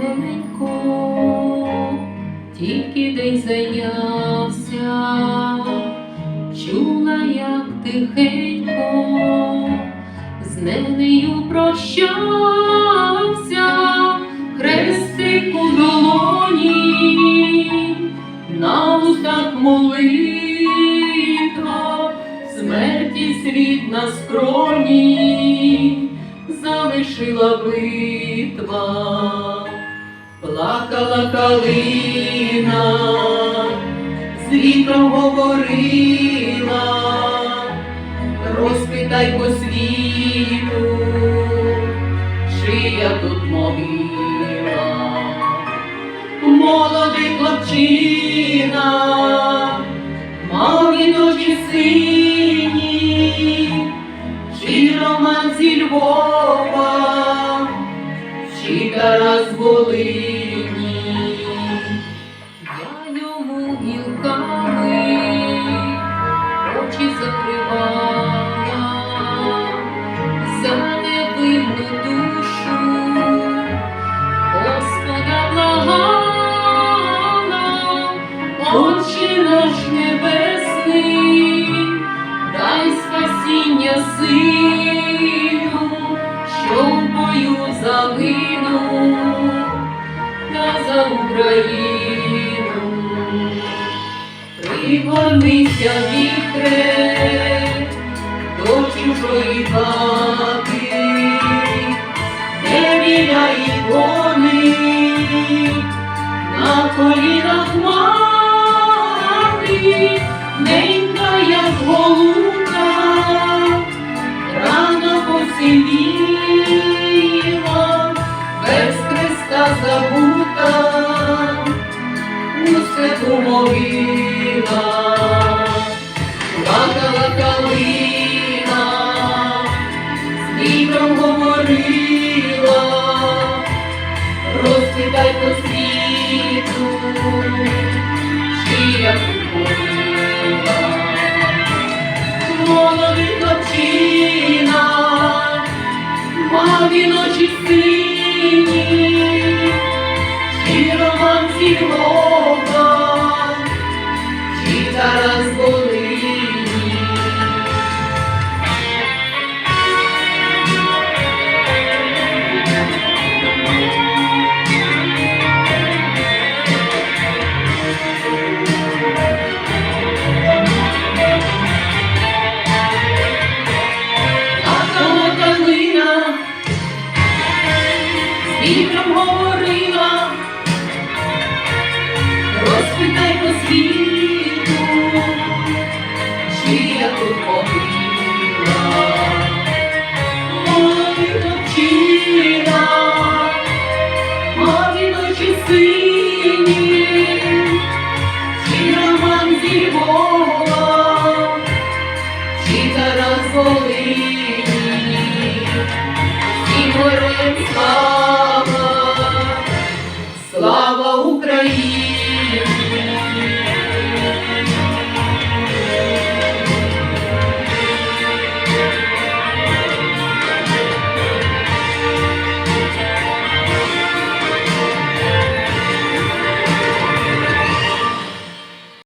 тихенько, тільки день зайнявся, чула, як тихенько, з ненею прощався, хрестик у долоні, на устах молитва, смерті світ на скроні залишила битва, плакала калина, з вітром говорила, розпитай по світу, чия тут могила, молодий хлопчина, мав він очі сині, чи роман зі Львова, Тарас Волині, я йому гілками очі закривала за невинну душу, Господа благала, Отче наш небесний, дай спасіння сину, за Україну. Пригорнися вітре розкидай по світу, чия тут могила. молодих хлопчина, розквітай по світу, чи я тут побуду.